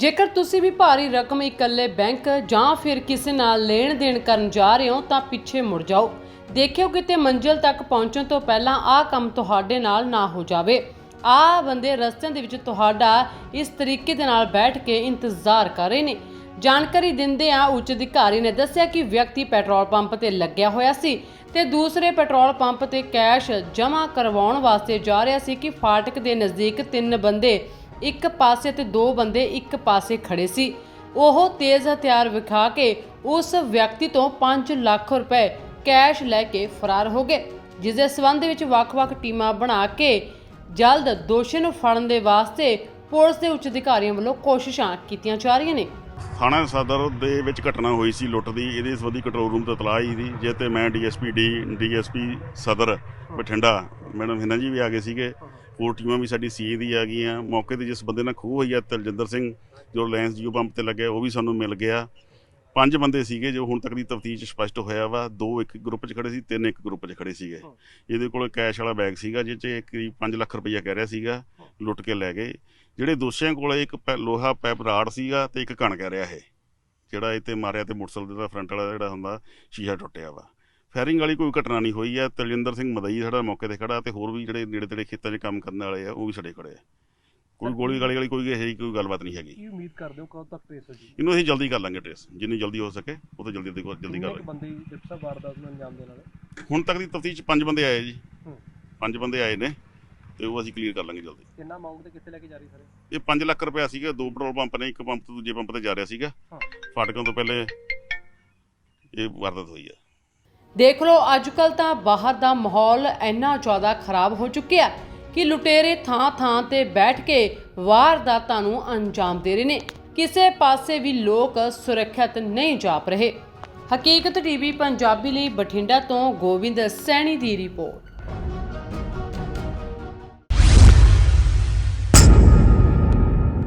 ਜੇਕਰ ਤੁਸੀਂ ਵੀ ਭਾਰੀ ਰਕਮ ਇਕੱਲੇ ਬੈਂਕ ਜਾਂ ਫਿਰ ਕਿਸੇ ਨਾਲ ਲੈਣ ਦੇਣ ਕਰਨ ਜਾ ਰਹੇ ਹੋ, ਤਾਂ ਪਿੱਛੇ ਮੁੜ ਜਾਓ। ਦੇਖਿਓ ਕਿਤੇ ਮੰਜ਼ਿਲ ਤੱਕ ਪਹੁੰਚਣ ਤੋਂ ਪਹਿਲਾਂ ਆਹ ਕੰਮ ਤੁਹਾਡੇ ਨਾਲ ਨਾ ਹੋ ਜਾਵੇ। ਆਹ ਬੰਦੇ ਰਸਤਿਆਂ ਦੇ ਵਿੱਚ ਤੁਹਾਡਾ ਇਸ ਤਰੀਕੇ ਦੇ ਨਾਲ ਬੈਠ ਕੇ ਇੰਤਜ਼ਾਰ ਕਰ ਰਹੇ ਨੇ। ਜਾਣਕਾਰੀ ਦਿੰਦੇ ਆ ਉੱਚ ਅਧਿਕਾਰੀ ਨੇ ਦੱਸਿਆ ਕਿ ਵਿਅਕਤੀ ਪੈਟਰੋਲ ਪੰਪ ਤੇ ਲੱਗਿਆ ਹੋਇਆ ਸੀ ਤੇ ਦੂਸਰੇ ਪੈਟਰੋਲ ਪੰਪ ਤੇ ਕੈਸ਼ ਜਮ੍ਹਾਂ ਕਰਵਾਉਣ ਵਾਸਤੇ ਜਾ ਰਿਹਾ ਸੀ ਕਿ ਫਾਟਕ ਦੇ ਨਜ਼ਦੀਕ ਤਿੰਨ ਬੰਦੇ ਇੱਕ ਪਾਸੇ ਤੇ ਦੋ ਬੰਦੇ ਇੱਕ ਪਾਸੇ ਖੜੇ ਸੀ। ਉਹ ਤੇਜ਼ ਹਥਿਆਰ ਵਿਖਾ ਕੇ ਉਸ ਵਿਅਕਤੀ ਤੋਂ 5 ਲੱਖ ਰੁਪਏ ਕੈਸ਼ ਲੈ ਕੇ ਫਰਾਰ ਹੋ ਗਏ ਜਿਸ ਦੇ ਸਬੰਧ ਵਿੱਚ ਵੱਖ-ਵੱਖ ਟੀਮਾਂ ਬਣਾ ਕੇ ਜਲਦ ਦੋਸ਼ੀ ਨੂੰ ਫੜਨ ਦੇ ਵਾਸਤੇ ਪੁਲਿਸ ਦੇ ਉੱਚ ਅਧਿਕਾਰੀਆਂ ਵੱਲੋਂ ਕੋਸ਼ਿਸ਼ਾਂ ਕੀਤੀਆਂ ਜਾ ਰਹੀਆਂ ਨੇ। ਥਾਣਾ ਸਦਰ ਦੇ ਵਿੱਚ ਘਟਨਾ ਹੋਈ ਸੀ ਲੁੱਟ ਦੀ। ਇਹਦੇ ਸੰਬੰਧੀ ਕੰਟਰੋਲ ਰੂਮ ਤੋਂ ਇਤਲਾਹ ਆਈ ਸੀ ਜੇ ਤੇ ਮੈਂ ਡੀਐਸਪੀ ਡੀ, ਡੀਐਸਪੀ ਸਦਰ ਬਠਿੰਡਾ, ਮੈਡਮ ਹਿਨਾ ਜੀ ਵੀ ਆ ਗਏ ਸੀਗੇ। ਹੋਰ ਟੀਮਾਂ ਵੀ ਸਾਡੀ ਸੀਏ ਦੀ ਆ ਗਈਆਂ। ਮੌਕੇ ਤੇ ਜਿਸ ਬੰਦੇ ਨਾਲ ਖੂਹ ਹੋਈ ਆ, ਤਲਜਿੰਦਰ ਸਿੰਘ, ਜੋ ਰਿਲਾਇੰਸ ਜੀਓ ਪੰਪ ਤੇ ਲੱਗਿਆ, ਉਹ ਵੀ ਸਾਨੂੰ ਮਿਲ ਗਿਆ। ਪੰਜ ਬੰਦੇ ਸੀਗੇ ਜੋ ਹੁਣ ਤੱਕ ਦੀ ਤਫਤੀਸ਼ ਸਪਸ਼ਟ ਹੋਇਆ ਵਾ। ਦੋ ਇੱਕ ਗਰੁੱਪ 'ਚ ਖੜੇ ਸੀ, ਤਿੰਨ ਇੱਕ ਗਰੁੱਪ 'ਚ ਖੜੇ ਸੀਗੇ। ਇਹਦੇ ਕੋਲ ਕੈਸ਼ ਵਾਲਾ ਬੈਗ ਸੀਗਾ, ਜਿਹ 'ਚ ਕਰੀਬ 5 ਲੱਖ ਰੁਪਈਆ ਕਹਿ ਰਿਹਾ ਸੀਗਾ, ਲੁੱਟ ਕੇ ਲੈ ਗਏ। ਜਿਹੜੇ ਦੋਸ਼ੀਆਂ ਕੋਲ ਇੱਕ ਪੈ- ਲੋਹਾ ਪੈਪ ਰਾੜ ਸੀਗਾ ਤੇ ਇੱਕ ਕਣ ਕਹਿ ਰਿਹਾ ਇਹ। ਜਿਹੜਾ ਇਹ 'ਤੇ ਮਾਰਿਆ ਤੇ ਮੋਟਰਸਾਈਕਲ ਦਾ ਫਰੰਟ ਵਾਲਾ ਜਿਹੜਾ ਹੁੰਦਾ, ਸ਼ੀਸ਼ਾ ਟੁੱਟਿਆ ਵਾ। ਫਾਇਰਿੰਗ ਵਾਲੀ ਕੋਈ ਘਟਨਾ ਨਹੀਂ ਹੋਈ ਆ ਤਲਜਿੰਦਰ ਸਿੰਘ ਮਦਈ ਸਾਡਾ ਮੌਕੇ ਤੇ ਖੜਾ ਤੇ ਹੋਰ ਵੀ ਜਿਹੜੇ ਨੇੜੇ ਤੇੜੇ ਖੇਤਾਂ 'ਚ ਕੰਮ ਕਰਨ ਵਾਲੇ ਆ ਉਹ ਵੀ ਸਾਡੇ ਖੜੇ ਆ। ਕੋਈ ਗੋਲੀ ਗਾਲੀ ਵਾਲੀ ਕੋਈ ਇਹੋ ਜਿਹੀ ਕੋਈ ਗੱਲਬਾਤ ਨਹੀਂ ਹੈਗੀ। ਕੀ ਉਮੀਦ ਕਰਦੇ ਹੋ ਕਦੋਂ ਤੱਕ ਟ੍ਰੇਸ ਹੋ ਜੀ ਇਹਨੂੰ ਅਸੀਂ ਜਲਦੀ ਕਰ ਲਾਂਗੇ ਟ੍ਰੇਸ ਜਿੰਨੀ ਜਲਦੀ ਹੋ ਸਕੇ ਉਹ ਤੋਂ ਜਲਦੀ ਜਲਦੀ ਕਰ ਲਾਂਗੇ। ਬੰਦੇ ਜਿਪਸਾ ਵਾਰਦਾਤ ਨੂੰ ਅੰਜਾਮ ਦੇਣ ਵਾਲੇ? ਹੁਣ ਤੱਕ ਦੀ ਤਫਤੀਸ਼ ਪੰਜ ਬੰਦੇ ਆਏ ਜੀ। ਹੂੰ। ਪੰਜ ਬੰਦੇ ਆਏ ਨੇ ਤੇ ਉਹ ਅਸੀਂ ਕਲੀਅਰ ਕਰ ਲਾਂਗੇ ਜਲਦੀ। ਕਿੰਨਾ ਅਮਾਉਂਟ ਤੇ ਕਿੱਥੇ ਲੈ ਕੇ ਜਾ ਰਹੀ ਸਾਰੇ? ਇਹ 5 ਲੱਖ ਰੁਪਇਆ ਸੀਗਾ ਦੋ ਪੈਟਰੋਲ ਪੰਪ ਨੇ ਇੱਕ ਪੰਪ ਤੋਂ ਦੂਜੇ ਪੰਪ ਤੇ ਜਾ ਰਿਹਾ ਸੀਗਾ। ਹਾਂ। ਫਾਟਕਾਂ ਤੋਂ ਪਹਿਲੇ ਇਹ ਵਾਰਦਾਤ ਹੋਈ ਆ। ਦੇਖ ਲਓ ਅੱਜ ਕੱਲ ਤਾਂ ਬਾਹਰ ਦਾ ਮਾਹੌਲ ਇੰਨਾ ਜ਼ਿਆਦਾ ਖਰਾਬ ਹੋ ਚੁੱਕਿਆ ਕਿ ਲੁਟੇਰੇ ਥਾਂ-ਥਾਂ ਤੇ ਬੈਠ ਕੇ ਵਾਰਦਾਤਾਂ ਨੂੰ ਅੰਜਾਮ ਦੇ ਰਹੇ ਨੇ। ਕਿਸੇ ਪਾਸੇ ਵੀ ਲੋਕ ਸੁਰੱਖਿਅਤ ਨਹੀਂ ਜਾਪ ਰਹੇ। ਹਕੀਕਤ ਟੀਵੀ ਪੰਜਾਬੀ ਲਈ ਬਠਿੰਡਾ ਤੋਂ ਗੋਬਿੰਦ ਸੈਣੀ ਦੀ ਰਿਪੋਰਟ।